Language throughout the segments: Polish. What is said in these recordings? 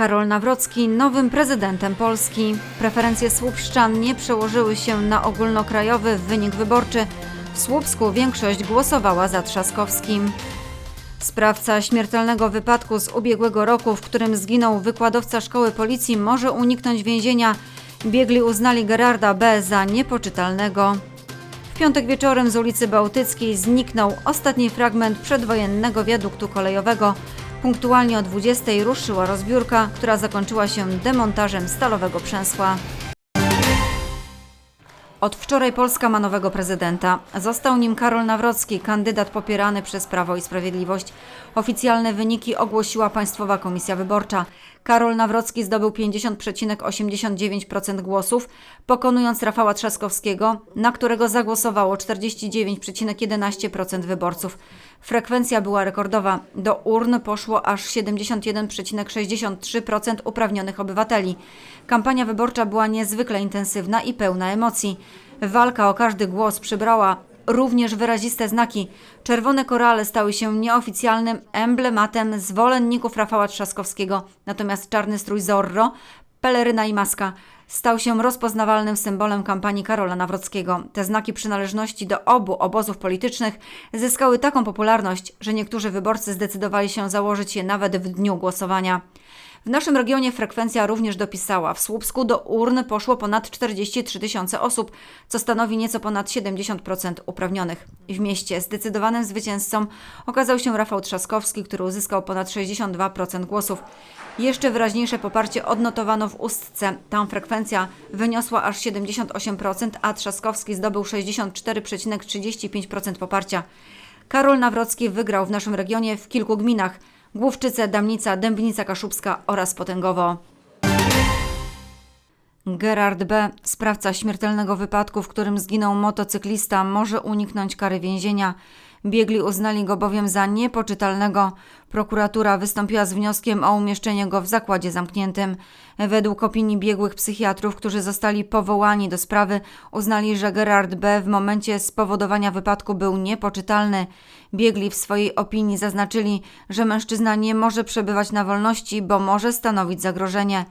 Karol Nawrocki nowym prezydentem Polski. Preferencje słupszczan nie przełożyły się na ogólnokrajowy wynik wyborczy. W Słupsku większość głosowała za Trzaskowskim. Sprawca śmiertelnego wypadku z ubiegłego roku, w którym zginął wykładowca szkoły policji, może uniknąć więzienia. Biegli uznali Gerarda B. za niepoczytalnego. W piątek wieczorem z ulicy Bałtyckiej zniknął ostatni fragment przedwojennego wiaduktu kolejowego. Punktualnie o 20 ruszyła rozbiórka, która zakończyła się demontażem stalowego przęsła. Od wczoraj Polska ma nowego prezydenta. Został nim Karol Nawrocki, kandydat popierany przez Prawo i Sprawiedliwość. Oficjalne wyniki ogłosiła Państwowa Komisja Wyborcza. Karol Nawrocki zdobył 50,89% głosów, pokonując Rafała Trzaskowskiego, na którego zagłosowało 49,11% wyborców. Frekwencja była rekordowa. Do urn poszło aż 71,63% uprawnionych obywateli. Kampania wyborcza była niezwykle intensywna i pełna emocji. Walka o każdy głos przybrała również wyraziste znaki. Czerwone korale stały się nieoficjalnym emblematem zwolenników Rafała Trzaskowskiego, natomiast czarny strój Zorro, peleryna i maska stał się rozpoznawalnym symbolem kampanii Karola Nawrockiego. Te znaki przynależności do obu obozów politycznych zyskały taką popularność, że niektórzy wyborcy zdecydowali się założyć je nawet w dniu głosowania. W naszym regionie frekwencja również dopisała. W Słupsku do urn poszło ponad 43 tysiące osób, co stanowi nieco ponad 70% uprawnionych. W mieście zdecydowanym zwycięzcą okazał się Rafał Trzaskowski, który uzyskał ponad 62% głosów. Jeszcze wyraźniejsze poparcie odnotowano w Ustce. Tam frekwencja wyniosła aż 78%, a Trzaskowski zdobył 64,35% poparcia. Karol Nawrocki wygrał w naszym regionie w kilku gminach – Główczyce, Damnica, Dębnica Kaszubska oraz Potęgowo. Gerard B., sprawca śmiertelnego wypadku, w którym zginął motocyklista, może uniknąć kary więzienia. Biegli uznali go bowiem za niepoczytalnego. Prokuratura wystąpiła z wnioskiem o umieszczenie go w zakładzie zamkniętym. Według opinii biegłych psychiatrów, którzy zostali powołani do sprawy, uznali, że Gerard B. w momencie spowodowania wypadku był niepoczytalny. Biegli w swojej opinii zaznaczyli, że mężczyzna nie może przebywać na wolności, bo może stanowić zagrożenie.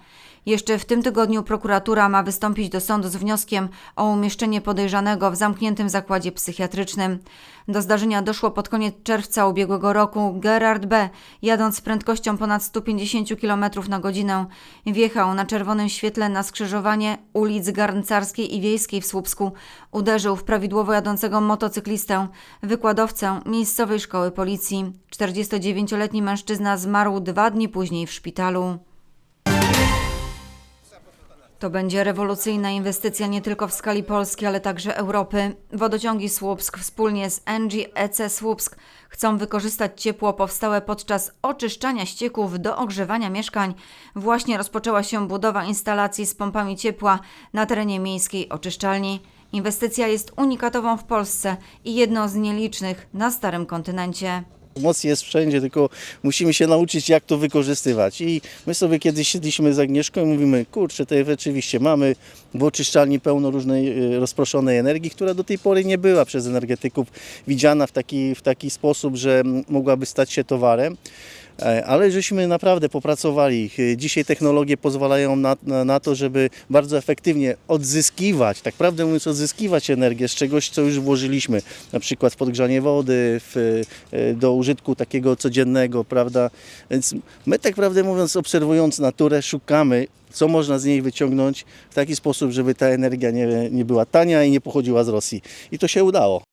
Jeszcze w tym tygodniu prokuratura ma wystąpić do sądu z wnioskiem o umieszczenie podejrzanego w zamkniętym zakładzie psychiatrycznym. Do zdarzenia doszło pod koniec czerwca ubiegłego roku. Gerard B., jadąc z prędkością ponad 150 km na godzinę, wjechał na czerwonym świetle na skrzyżowanie ulic Garncarskiej i Wiejskiej w Słupsku. Uderzył w prawidłowo jadącego motocyklistę, wykładowcę miejscowej szkoły policji. 49-letni mężczyzna zmarł dwa dni później w szpitalu. To będzie rewolucyjna inwestycja nie tylko w skali Polski, ale także Europy. Wodociągi Słupsk wspólnie z Engie EC Słupsk chcą wykorzystać ciepło powstałe podczas oczyszczania ścieków do ogrzewania mieszkań. Właśnie rozpoczęła się budowa instalacji z pompami ciepła na terenie miejskiej oczyszczalni. Inwestycja jest unikatową w Polsce i jedną z nielicznych na starym kontynencie. Moc jest wszędzie, tylko musimy się nauczyć, jak to wykorzystywać. I my sobie kiedyś siedliśmy z Agnieszką i mówimy, kurczę, to rzeczywiście mamy w oczyszczalni pełno różnej e, rozproszonej energii, która do tej pory nie była przez energetyków widziana w taki, w taki sposób, że mogłaby stać się towarem. E, Ale żeśmy naprawdę popracowali. E, Dzisiaj technologie pozwalają na, na, to, żeby bardzo efektywnie odzyskiwać, tak prawdę mówiąc, odzyskiwać energię z czegoś, co już włożyliśmy, na przykład w podgrzanie wody, w, e, do użytku takiego codziennego, prawda? Więc my tak prawdę mówiąc, obserwując naturę, szukamy, co można z niej wyciągnąć w taki sposób, żeby ta energia nie, nie była tania i nie pochodziła z Rosji. I to się udało.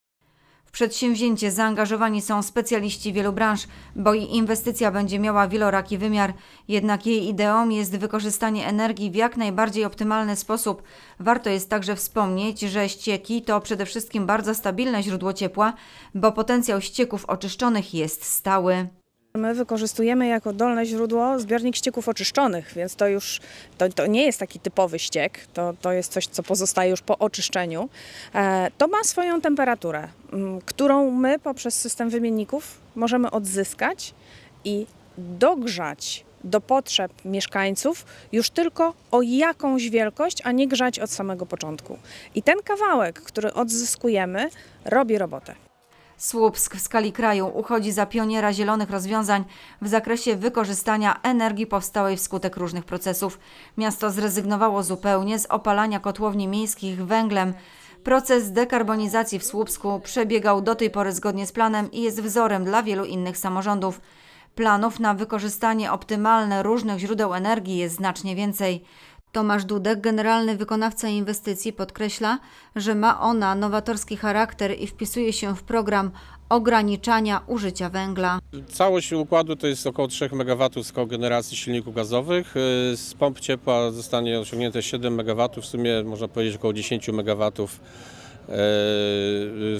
Przedsięwzięcie zaangażowani są specjaliści wielu branż, bo i inwestycja będzie miała wieloraki wymiar. Jednak jej ideą jest wykorzystanie energii w jak najbardziej optymalny sposób. Warto jest także wspomnieć, że ścieki to przede wszystkim bardzo stabilne źródło ciepła, bo potencjał ścieków oczyszczonych jest stały. My wykorzystujemy jako dolne źródło zbiornik ścieków oczyszczonych, więc to już to, to nie jest taki typowy ściek, to, to jest coś, co pozostaje już po oczyszczeniu. E, to ma swoją temperaturę, m, którą my poprzez system wymienników możemy odzyskać i dogrzać do potrzeb mieszkańców już tylko o jakąś wielkość, a nie grzać od samego początku. I ten kawałek, który odzyskujemy, robi robotę. Słupsk w skali kraju uchodzi za pioniera zielonych rozwiązań w zakresie wykorzystania energii powstałej wskutek różnych procesów. Miasto zrezygnowało zupełnie z opalania kotłowni miejskich węglem. Proces dekarbonizacji w Słupsku przebiegał do tej pory zgodnie z planem i jest wzorem dla wielu innych samorządów. Planów na wykorzystanie optymalne różnych źródeł energii jest znacznie więcej. Tomasz Dudek, generalny wykonawca inwestycji, podkreśla, że ma ona nowatorski charakter i wpisuje się w program ograniczania użycia węgla. Całość układu to jest około 3 MW z kogeneracji silników gazowych. Y, Z pomp ciepła zostanie osiągnięte 7 MW, w sumie można powiedzieć około 10 MW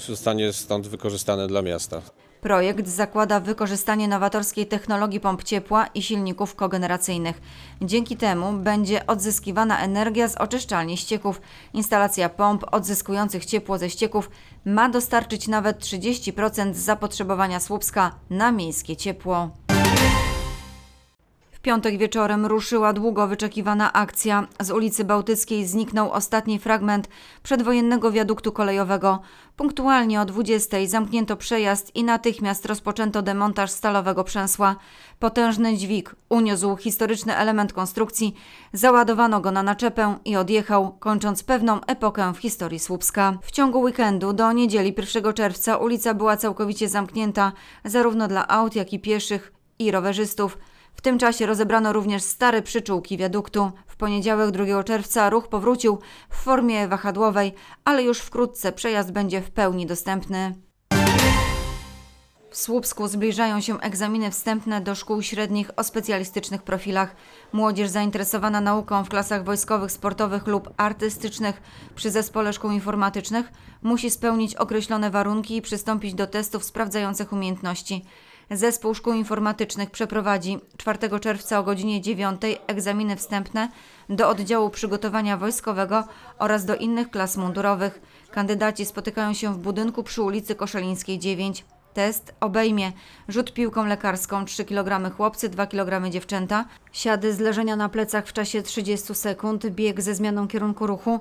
zostanie stąd wykorzystane dla miasta. Projekt zakłada wykorzystanie nowatorskiej technologii pomp ciepła i silników kogeneracyjnych. Dzięki temu będzie odzyskiwana energia z oczyszczalni ścieków. Instalacja pomp odzyskujących ciepło ze ścieków ma dostarczyć nawet 30% zapotrzebowania Słupska na miejskie ciepło. Piątek wieczorem ruszyła długo wyczekiwana akcja. Z ulicy Bałtyckiej zniknął ostatni fragment przedwojennego wiaduktu kolejowego. Punktualnie o 20 zamknięto przejazd i natychmiast rozpoczęto demontaż stalowego przęsła. Potężny dźwig uniósł historyczny element konstrukcji, załadowano go na naczepę i odjechał, kończąc pewną epokę w historii Słupska. W ciągu weekendu do niedzieli 1 czerwca ulica była całkowicie zamknięta zarówno dla aut, jak i pieszych i rowerzystów. W tym czasie rozebrano również stare przyczółki wiaduktu. W poniedziałek 2 czerwca ruch powrócił w formie wahadłowej, ale już wkrótce przejazd będzie w pełni dostępny. W Słupsku zbliżają się egzaminy wstępne do szkół średnich o specjalistycznych profilach. Młodzież zainteresowana nauką w klasach wojskowych, sportowych lub artystycznych przy zespole szkół informatycznych musi spełnić określone warunki i przystąpić do testów sprawdzających umiejętności. Zespół Szkół Informatycznych przeprowadzi 4 czerwca o godzinie 9 egzaminy wstępne do oddziału przygotowania wojskowego oraz do innych klas mundurowych. Kandydaci spotykają się w budynku przy ulicy Koszelińskiej 9. Test obejmie rzut piłką lekarską 3 kg chłopcy, 2 kg dziewczęta, siady z leżenia na plecach w czasie 30 sekund, bieg ze zmianą kierunku ruchu,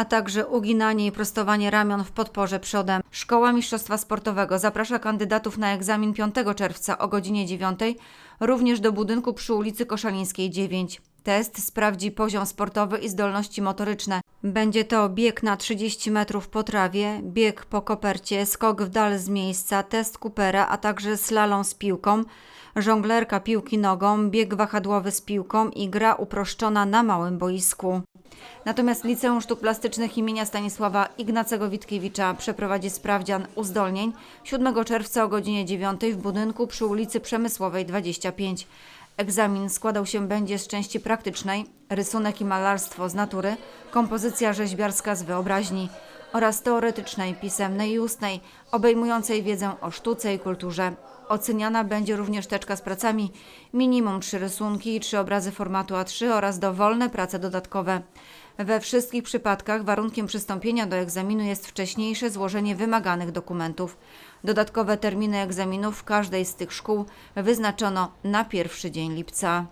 a także uginanie i prostowanie ramion w podporze przodem. Szkoła Mistrzostwa Sportowego zaprasza kandydatów na egzamin 5 czerwca o godzinie 9, również do budynku przy ulicy Koszalińskiej 9. Test sprawdzi poziom sportowy i zdolności motoryczne. Będzie to bieg na 30 metrów po trawie, bieg po kopercie, skok w dal z miejsca, test Coopera, a także slalom z piłką, żonglerka piłki nogą, bieg wahadłowy z piłką i gra uproszczona na małym boisku. Natomiast Liceum Sztuk Plastycznych imienia Stanisława Ignacego Witkiewicza przeprowadzi sprawdzian uzdolnień. 7 czerwca o godzinie 9 w budynku przy ulicy Przemysłowej 25. Egzamin składał się będzie z części praktycznej, rysunek i malarstwo z natury, kompozycja rzeźbiarska z wyobraźni oraz teoretycznej, pisemnej i ustnej, obejmującej wiedzę o sztuce i kulturze. Oceniana będzie również teczka z pracami, minimum trzy rysunki i trzy obrazy formatu A3 oraz dowolne prace dodatkowe. We wszystkich przypadkach warunkiem przystąpienia do egzaminu jest wcześniejsze złożenie wymaganych dokumentów. Dodatkowe terminy egzaminów w każdej z tych szkół wyznaczono na pierwszy dzień lipca.